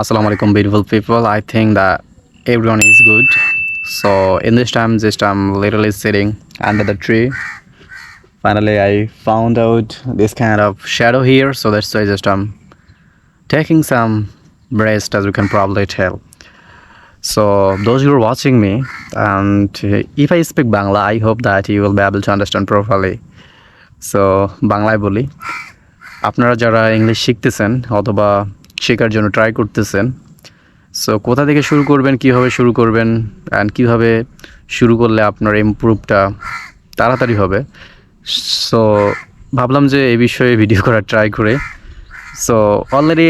Assalamu alaikum, beautiful people. I think that everyone is good. So in this time, just I'm literally sitting under the tree. Finally, I found out this kind of shadow here, so that's why just I'm taking some rest, as you can probably tell. So those who are watching me, and if I speak Bangla, I hope that you will be able to understand properly. So বাংলায় বলি আপনারা যারা English শিখতেছেন অথবা শেখার জন্য try করতেছেন। So কোথা থেকে শুরু করবেন, কীভাবে শুরু করবেন অ্যান্ড কীভাবে শুরু করলে আপনার ইম্প্রুভটা তাড়াতাড়ি হবে। সো ভাবলাম যে এই বিষয়ে ভিডিও করা ট্রাই করে। So already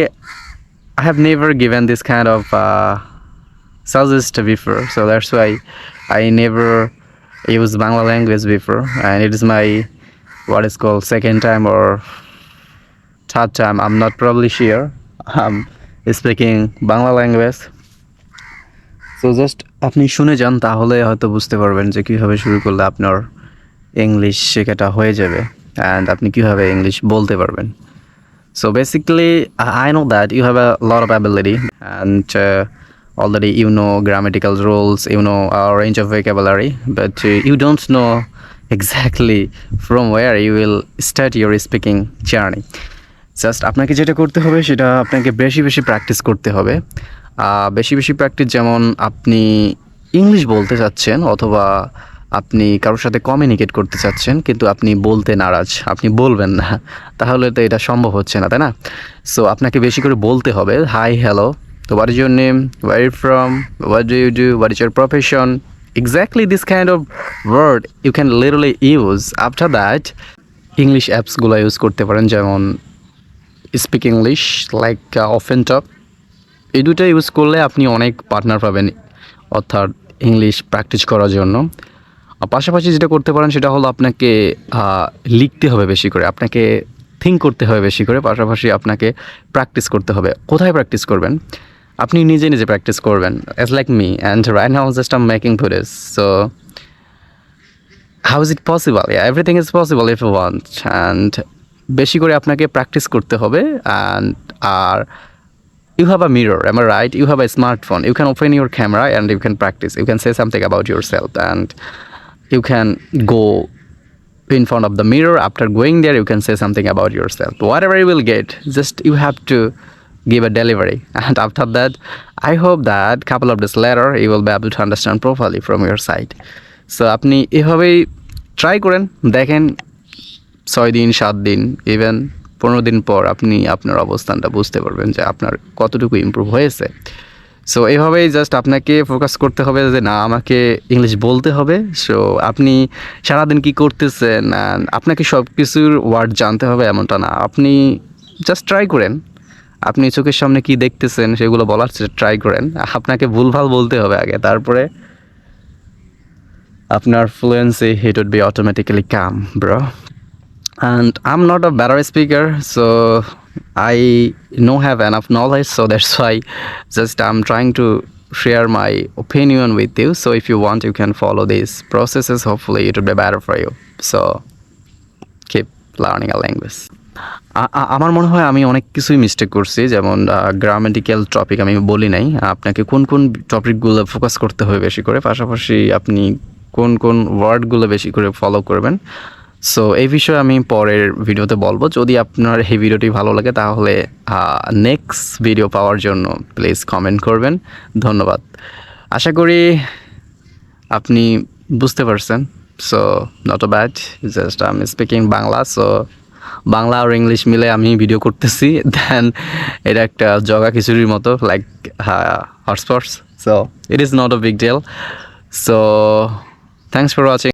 I have never given this kind of suggest before so that's why I never use Bangla language before and it is my what is call second time or third time I am not probably sure I'm speaking Bangla language so just আপনি শুনে যান, তাহলে হয়তো বুঝতে পারবেন যে কীভাবে শুরু করলে আপনার ইংলিশ শেখাটা হয়ে যাবে অ্যান্ড আপনি কীভাবে ইংলিশ বলতে পারবেন। So basically I know that you have a lot of ability and already you know grammatical rules you know range of vocabulary but you don't know exactly from where you will start your speaking journey just আপনাকে যেটা করতে হবে, সেটা আপনাকে বেশি বেশি practice করতে হবে। বেশি বেশি প্র্যাকটিস যেমন আপনি ইংলিশ বলতে চাচ্ছেন, অথবা আপনি কারোর সাথে কমিউনিকেট করতে চাচ্ছেন, কিন্তু আপনি বলতে নারাজ, আপনি বলবেন না, তাহলে তো এটা সম্ভব হচ্ছে না, তাই না? সো আপনাকে বেশি করে বলতে হবে হাই হ্যালো তো what is your name where from what do you do what is your profession exactly this kind of word you can literally use after that English অ্যাপসগুলো use করতে পারেন, যেমন speak English like often top এই দুটো use করলে আপনি অনেক partner পাবেন, অর্থাৎ ইংলিশ প্র্যাকটিস করার জন্য। পাশাপাশি যেটা করতে পারেন সেটা হলো আপনাকে লিখতে হবে বেশি করে, আপনাকে থিঙ্ক করতে হবে বেশি করে, পাশাপাশি আপনাকে প্র্যাকটিস করতে হবে। কোথায় প্র্যাকটিস করবেন? আপনি নিজে নিজে প্র্যাকটিস করবেন as like me and right now just I'm making footage so how is it possible everything is possible if you want and বেশি করে আপনাকে প্র্যাকটিস করতে হবে অ্যান্ড আর you have a mirror am i right you have a smartphone you can open your camera and you can practice you can say something about yourself and you can go in front of the mirror after going there you can say something about yourself whatever you will get just you have to give a delivery and after that i hope that couple of days later you will be able to understand properly from your side so আপনি এভাবেই try করেন দেখেন ছয় দিন, সাত দিন even পনেরো দিন পর আপনি আপনার অবস্থানটা বুঝতে পারবেন যে আপনার কতটুকু ইমপ্রুভ হয়েছে। সো এইভাবেই জাস্ট আপনাকে ফোকাস করতে হবে যে না, আমাকে ইংলিশ বলতে হবে। সো আপনি সারাদিন কি করতেছেন আপনাকে সব কিছুর ওয়ার্ড জানতে হবে এমনটা না। আপনি জাস্ট ট্রাই করেন। আপনি চোখের সামনে কি দেখতেছেন সেগুলো বলার ট্রাই করেন। আপনাকে ভুলভাল বলতে হবে আগে। তারপরে আপনার fluency it would be automatically come bro and i'm not a better speaker so i no have enough knowledge so that's why just i'm trying to share my opinion with you so if you want you can follow these processes hopefully it will be better for you so keep learning a language আমার মনে হয় আমি অনেক কিছুই mistake করছি যেমন grammatical topic আমি বলি নাই আপনাকে কোন কোন টপিকগুলো ফোকাস করতে হবে বেশি করে পাশাপাশি আপনি কোন কোন ওয়ার্ডগুলো বেশি করে ফলো করবেন সো এই বিষয়ে আমি পরের ভিডিওতে বলব। যদি আপনার এই ভিডিওটি ভালো লাগে, তাহলে নেক্সট ভিডিও পাওয়ার জন্য প্লিজ কমেন্ট করবেন। ধন্যবাদ। আশা করি আপনি বুঝতে পারছেন। So not a bad just I am speaking Bangla so Bangla R English মিলে আমি ভিডিও করতেছি। দেন এটা একটা জগা খিচুড়ির মতো like hotspots so it is not a big deal so thanks for watching